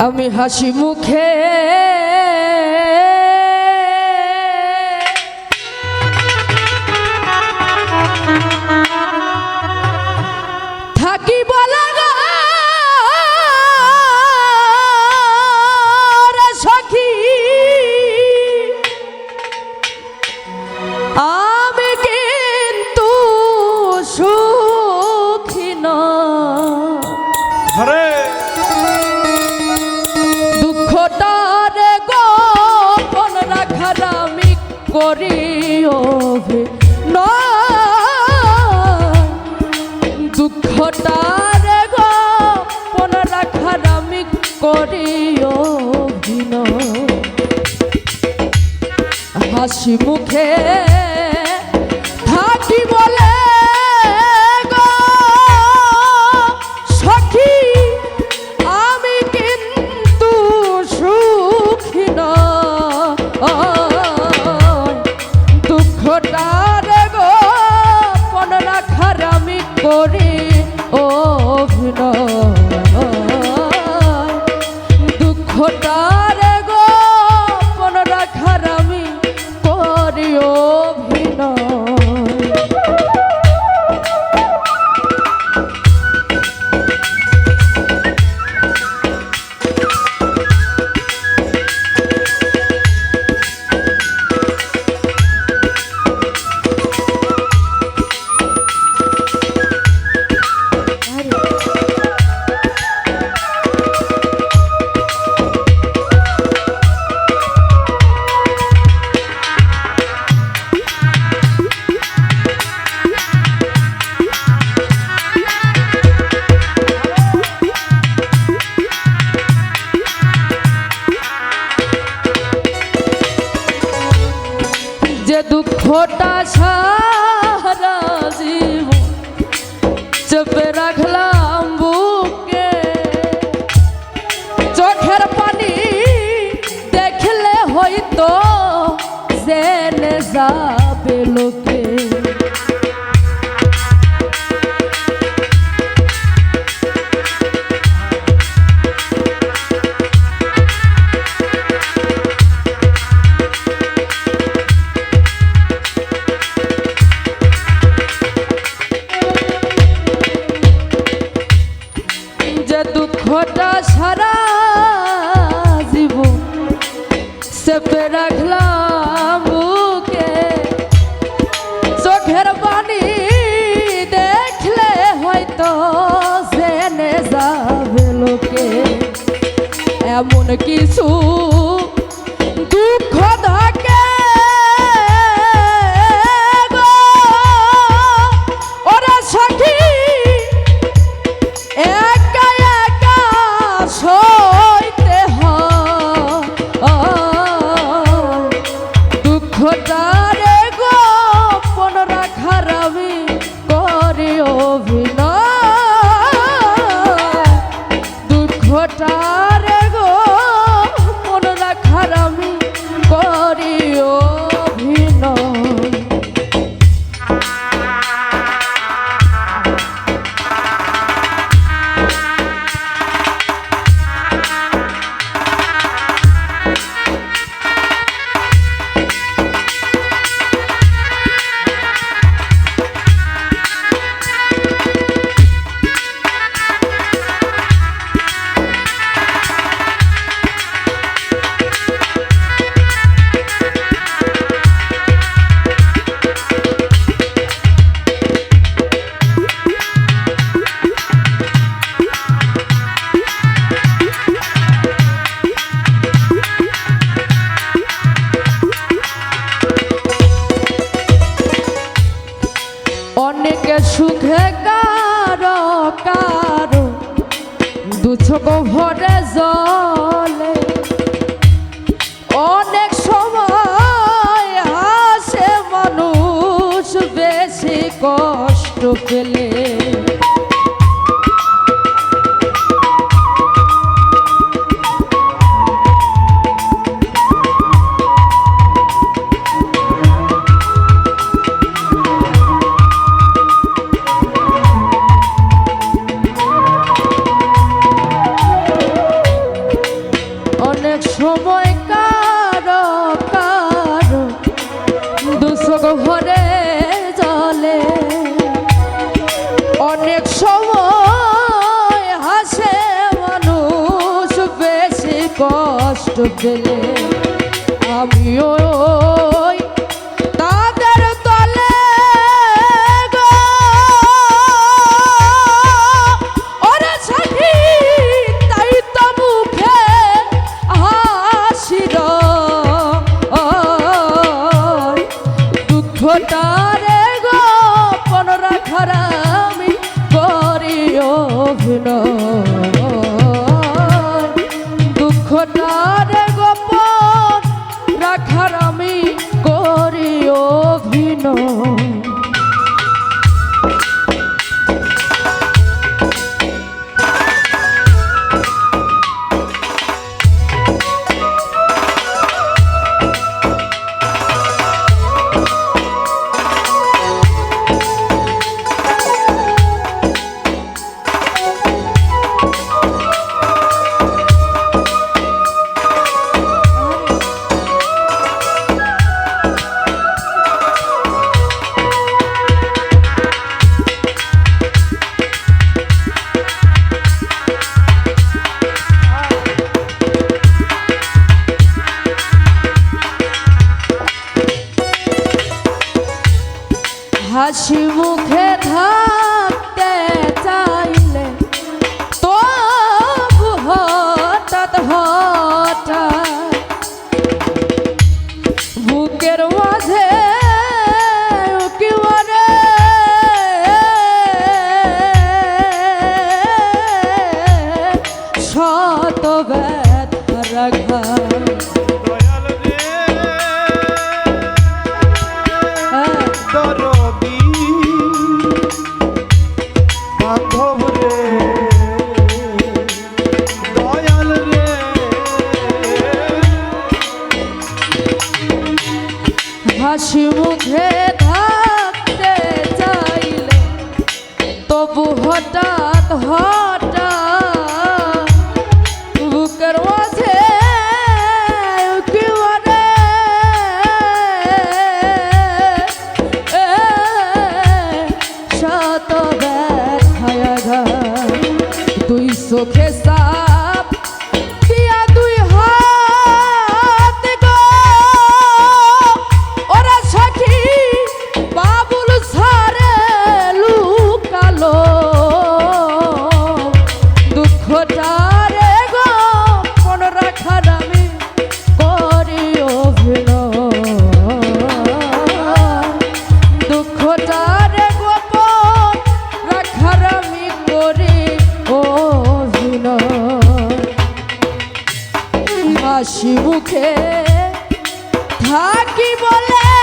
আমি হাসি মুখে করি অভিন দুঃখটারে গোপন রাখার আমি করি অভিন হাসি মুখে por él. দুঃখটা সারা জীবন চেপে রাখলাম বুকে। চোখের পানি দেখলে হয়তো জেনে যাবে লোকে। এমন কিছু কষ্ট পেলে কষ্ট পেলে আমিও হাসি মুখে থাকতে থাকি বলে?